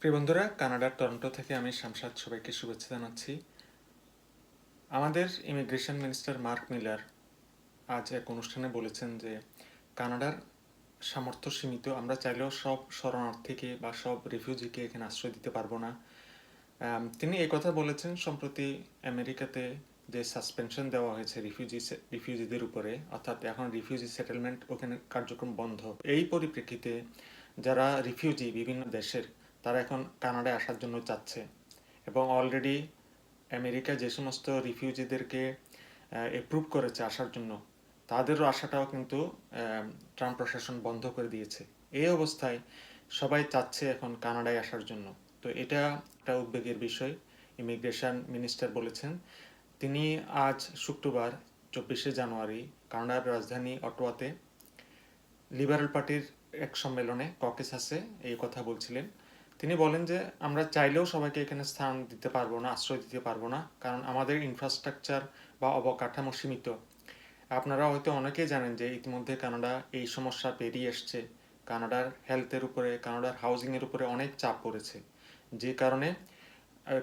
প্রিয় বন্ধুরা, কানাডার টরন্টো থেকে আমি শামসাদ সবাইকে শুভেচ্ছা জানাচ্ছি। আমাদের ইমিগ্রেশন মিনিস্টার মার্ক মিলার আজ এক অনুষ্ঠানে বলেছেন যে, কানাডার সামর্থ্য সীমিত, আমরা চাইলেও সব শরণার্থীকে বা সব রিফিউজিকে এখানে আশ্রয় দিতে পারব না। তিনি কথা বলেছেন সম্প্রতি আমেরিকাতে যে সাসপেনশন দেওয়া হয়েছে রিফিউজি রিফিউজিদের উপরে, অর্থাৎ এখন রিফিউজি সেটেলমেন্ট ওখানে কার্যক্রম বন্ধ। এই পরিপ্রেক্ষিতে যারা রিফিউজি বিভিন্ন দেশের তারা এখন কানাডায় আসার জন্য চাচ্ছে। এবং অলরেডি আমেরিকা যে সমস্ত রিফিউজিদেরকে অ্যাপ্রুভ করেছে আসার জন্য, তাদেরও আসাটাও কিন্তু ট্রাম্প প্রশাসন বন্ধ করে দিয়েছে। এই অবস্থায় সবাই চাচ্ছে এখন কানাডায় আসার জন্য। তো এটা একটা উদ্বেগের বিষয় ইমিগ্রেশন মিনিস্টার বলেছেন। তিনি আজ শুক্রবার, চব্বিশে জানুয়ারি, কানাডার রাজধানী অটোয়াতে লিবারেল পার্টির এক সম্মেলনে ককেসাসে এই কথা বলছিলেন। তিনি বলেন যে, আমরা চাইলেও সবাইকে এখানে স্থান দিতে পারব না, আশ্রয় দিতে পারব না, কারণ আমাদের ইনফ্রাস্ট্রাকচার বা অবকাঠামো সীমিত। আপনারা হয়তো অনেকেই জানেন যে, ইতিমধ্যে কানাডা এই সমস্যা পেরিয়ে এসছে। কানাডার হেলথের উপরে, কানাডার হাউজিংয়ের উপরে অনেক চাপ পড়েছে। যে কারণে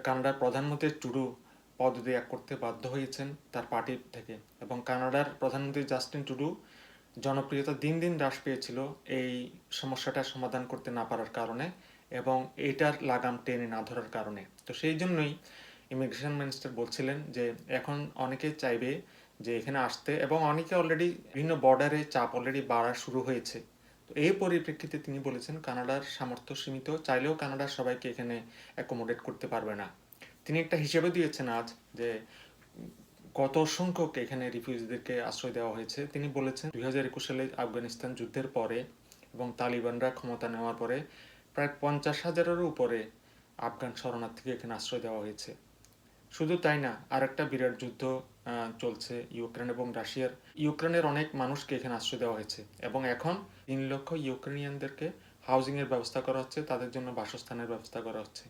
কানাডার প্রধানমন্ত্রী টুডু পদত্যাগ করতে বাধ্য হয়েছেন তার পার্টির থেকে। এবং কানাডার প্রধানমন্ত্রী জাস্টিন টুডু জনপ্রিয়তা দিন দিন হ্রাস পেয়েছিল এই সমস্যাটা সমাধান করতে না পারার কারণে। এবং এটার লাগাম টেনে না ধরার কারণে। তো সেই জন্যই ইমিগ্রেশন মিনিস্টার বলছিলেন যে, এখন অনেকে চাইবে যে এখানে আসতে এবং অনেকে অলরেডি বিভিন্ন বর্ডারে চাপ অলরেডি বাড়া শুরু হয়েছে। তো এই পরিপ্রেক্ষিতে তিনি বলেছেন, কানাডার সামর্থ্য সীমিত, চাইলেও কানাডার সবাইকে এখানে অ্যাকোমোডেট করতে পারবে না। তিনি একটা হিসেবে দিয়েছেন আজ যে, কত সংখ্যক এখানে রিফিউজিদেরকে আশ্রয় দেওয়া হয়েছে। তিনি বলেছেন, দুই হাজার একুশ সালে আফগানিস্তান যুদ্ধের পরে এবং তালিবানরা ক্ষমতা নেওয়ার পরে প্রায় পঞ্চাশ হাজারেরও উপরে আফগান শরণার্থীকে এখানে আশ্রয় দেওয়া হয়েছে। শুধু তাই না আর একটা বিরাট যুদ্ধ চলছে ইউক্রেন এবং রাশিয়ার। ইউক্রেনের অনেক মানুষকে এখানে আশ্রয় দেওয়া হয়েছে এবং এখন তিন লক্ষ ইউক্রেনিয়ানদেরকে হাউজিংয়ের ব্যবস্থা করা হচ্ছে, তাদের জন্য বাসস্থানের ব্যবস্থা করা হচ্ছে।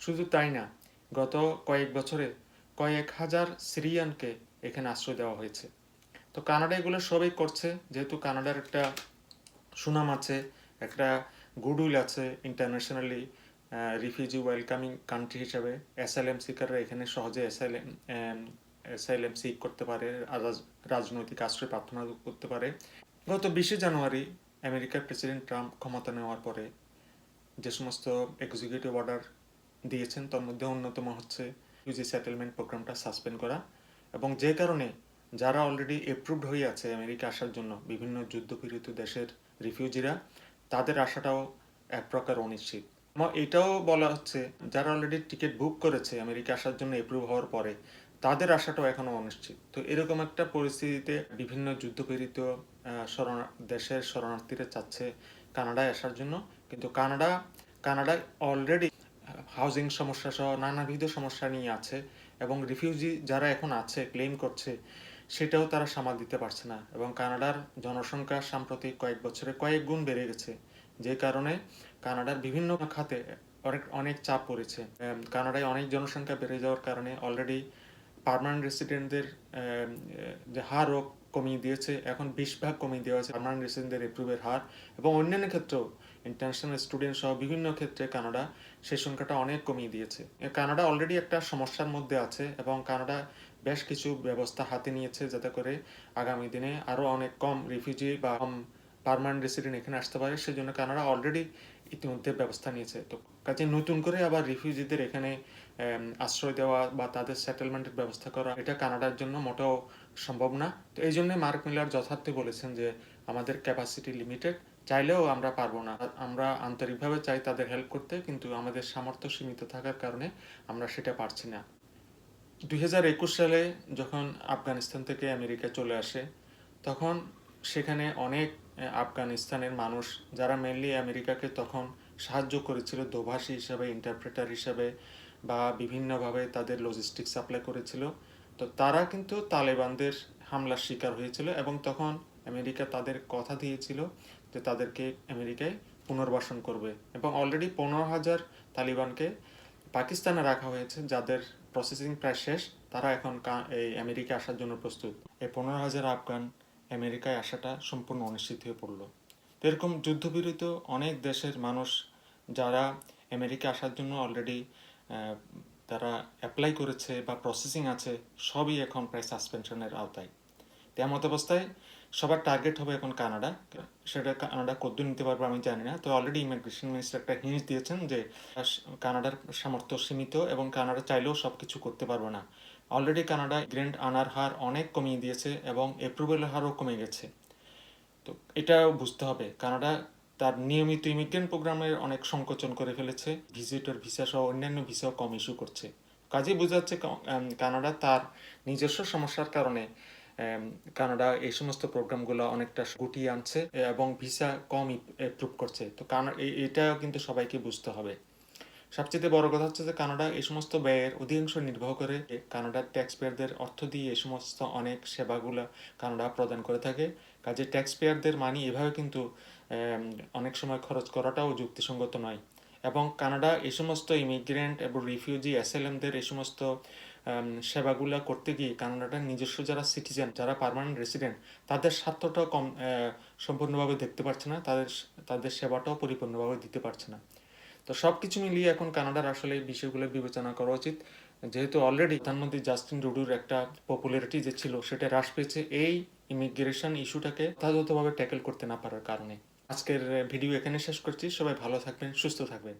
শুধু তাই না, গত কয়েক বছরে কয়েক হাজার সিরিয়ানকে এখানে আশ্রয় দেওয়া হয়েছে। তো কানাডা এগুলো সবই করছে, যেহেতু কানাডার একটা সুনাম আছে, একটা গুডউইল আছে ইন্টারন্যাশনালি রিফিউজি ওয়েলকামিং কান্ট্রি হিসাবে। এসএলএম সিকাররা এখানে সহজে এসএলএম এসএলএম সিক করতে পারে রাজনৈতিক আশ্রয় প্রার্থনা করতে পারে। গত বিশে জানুয়ারি আমেরিকার প্রেসিডেন্ট ট্রাম্প ক্ষমতা নেওয়ার পরে যে সমস্ত এক্সিকিউটিভ অর্ডার দিয়েছেন, তার মধ্যে অন্যতম হচ্ছে ইউজি সেটেলমেন্ট প্রোগ্রামটা সাসপেন্ড করা। এবং যে কারণে যারা অলরেডি অ্যাপ্রুভড হয়ে আছে আমেরিকা আসার জন্য বিভিন্ন যুদ্ধপীড়িত দেশের রিফিউজিরা তাদের আসাটাও এক প্রকার অনিশ্চিত। এটাও বলা হচ্ছে, যারা অলরেডি টিকিট বুক করেছে আমেরিকা আসার জন্য অ্যাপ্রুভ হওয়ার পরে, তাদের আসাটাও এখনও অনিশ্চিত। তো এরকম একটা পরিস্থিতিতে বিভিন্ন যুদ্ধপীড়িত শরণা, দেশের শরণার্থীরা চাচ্ছে কানাডায় আসার জন্য। কিন্তু কানাডা, কানাডায় অলরেডি হাউজিং সমস্যা সহ নানাবিধ সমস্যা নিয়ে আছে এবং রিফিউজি যারা এখন আছে ক্লেম করছে সেটাও তারা সামাল দিতে পারছে না। এবং কানাডার জনসংখ্যা সাম্প্রতিক কয়েক বছরে কয়েক গুণ বেড়ে গেছে। যে কারণে কানাডার বিভিন্ন খাতে অনেক অনেক চাপ পড়েছে। কানাডায় অনেক জনসংখ্যা বেড়ে যাওয়ার কারণে অলরেডি পার্মানেন্ট রেসিডেন্টদের যে হারও কমিয়ে দিয়েছে। এখন বিশ ভাগ কমিয়ে দেওয়া হয়েছে পার্মানেন্ট রেসিডেন্টদের এপ্রুভের হার। এবং অন্যান্য ক্ষেত্রেও ইন্টারন্যাশনাল স্টুডেন্ট সহ বিভিন্ন ক্ষেত্রে কানাডা সেই সংখ্যাটা অনেক কমিয়ে দিয়েছে। কানাডা অলরেডি একটা সমস্যার মধ্যে আছে। এবং কানাডা বেশ কিছু ব্যবস্থা হাতে নিয়েছে যাতে করে আগামী দিনে আরও অনেক কম রিফিউজি বা কম পার্মানেন্ট রেসিডেন্ট এখানে আসতে পারে। সেজন্য কানাডা অলরেডি ইতিমধ্যে ব্যবস্থা নিয়েছে। তো কাজে নতুন করে আবার রিফিউজিদের এখানে আশ্রয় দেওয়া বা তাদের সেটেলমেন্টের ব্যবস্থা করা, এটা কানাডার জন্য মোটেও সম্ভব না। তো এই জন্য মার্ক মিলার যথার্থ বলেছেন যে, আমাদের ক্যাপাসিটি লিমিটেড চাইলেও আমরা পারব না। আমরা আন্তরিকভাবে চাই তাদের হেল্প করতে, কিন্তু আমাদের সামর্থ্য সীমিত থাকার কারণে আমরা সেটা পারছি না। দুই হাজার একুশ সালে যখন আফগানিস্তান থেকে আমেরিকা চলে আসে, তখন সেখানে অনেক আফগানিস্তানের মানুষ যারা মেনলি আমেরিকাকে তখন সাহায্য করেছিল দোভাষী হিসাবে ইন্টারপ্রেটার হিসাবে বা বিভিন্নভাবে তাদের লজিস্টিক সাপ্লাই করেছিল, তো তারা কিন্তু তালেবানদের হামলার শিকার হয়েছিল এবং তখন আমেরিকা তাদের কথা দিয়েছিল যে তাদেরকে আমেরিকায় পুনর্বাসন করবে এবং অলরেডি পনেরো হাজার তালিবানকে পাকিস্তানে রাখা হয়েছে, যাদের প্রসেসিং প্রায় শেষ, তারা এখন এই আমেরিকা আসার জন্য প্রস্তুত। এই পনেরো হাজার আফগান আমেরিকায় আসাটা সম্পূর্ণ অনিশ্চিত হয়ে পড়ল। এরকম যুদ্ধবিরত অনেক দেশের মানুষ যারা আমেরিকা আসার জন্য অলরেডি তারা অ্যাপ্লাই করেছে বা প্রসেসিং আছে, সবই এখন প্রায় সাসপেনশনের আওতায়। তেমত অবস্থায় সবার টার্গেট হবে এখন কানাডা। সেটা কানাডা কদ্দূর নিতে পারবে আমি জানি না। তো অলরেডি ইমিগ্রেশন মিনিস্টার একটা হিন্স দিয়েছেন যে কানাডার সামর্থ্য সীমিত এবং কানাডা চাইলেও সব কিছু করতে পারবে না। অলরেডি কানাডা গ্র্যান্ড আনার হার অনেক কমিয়ে দিয়েছে এবং অ্যাপ্রুভেলের হারও কমে গেছে। তো এটাও বুঝতে হবে। কানাডা তার নিয়মিত ইমিগ্রেন্ট প্রোগ্রামের অনেক সংকোচন করে ফেলেছে। ভিজিটর ভিসা সহ অন্যান্য ভিসাও কম ইস্যু করছে। কাজে বোঝা যাচ্ছে কানাডা তার নিজস্ব সমস্যার কারণে কানাডা এই সমস্ত প্রোগ্রামগুলো অনেকটা গুটিয়ে আনছে এবং ভিসা কম অ্যাপ্রুভ করছে। তো কানা এটাও কিন্তু সবাইকে বুঝতে হবে। সবচেয়ে বড় কথা হচ্ছে যে কানাডা এই সমস্ত ব্যয়ের অধিকাংশ নির্ভর করে কানাডার ট্যাক্স পেয়ারদের অর্থ দিয়ে এই সমস্ত অনেক সেবাগুলো কানাডা প্রদান করে থাকে। কাজে ট্যাক্স পেয়ারদের মানি এভাবে কিন্তু অনেক সময় খরচ করাটাও যুক্তিসঙ্গত নয়। এবং কানাডা এই সমস্ত ইমিগ্রেন্ট এবং রিফিউজি অ্যাসেলেমদের এই সমস্ত সেবাগুলো করতে গিয়ে কানাডার নিজস্ব যারা সিটিজেন যারা পারমানেন্ট রেসিডেন্ট তাদের স্বার্থটাও কম সম্পূর্ণভাবে দেখতে পারছে না, তাদের তাদের সেবাটাও পরিপূর্ণভাবে দিতে পারছে না। তো সব কিছু মিলিয়ে এখন কানাডার আসলে এই বিষয়গুলো বিবেচনা করা উচিত। যেহেতু অলরেডি প্রধানমন্ত্রী জাস্টিন রুডুর একটা পপুলারিটি যে ছিল, সেটা হ্রাস পেয়েছে। এই ইমিগ্রেশন ইস্যুটাকে যথাযথভাবে ট্যাকেল করতে না পারার কারণে। আজকের ভিডিও এখানে শেষ করছি। সবাই ভালো থাকবেন, সুস্থ থাকবেন।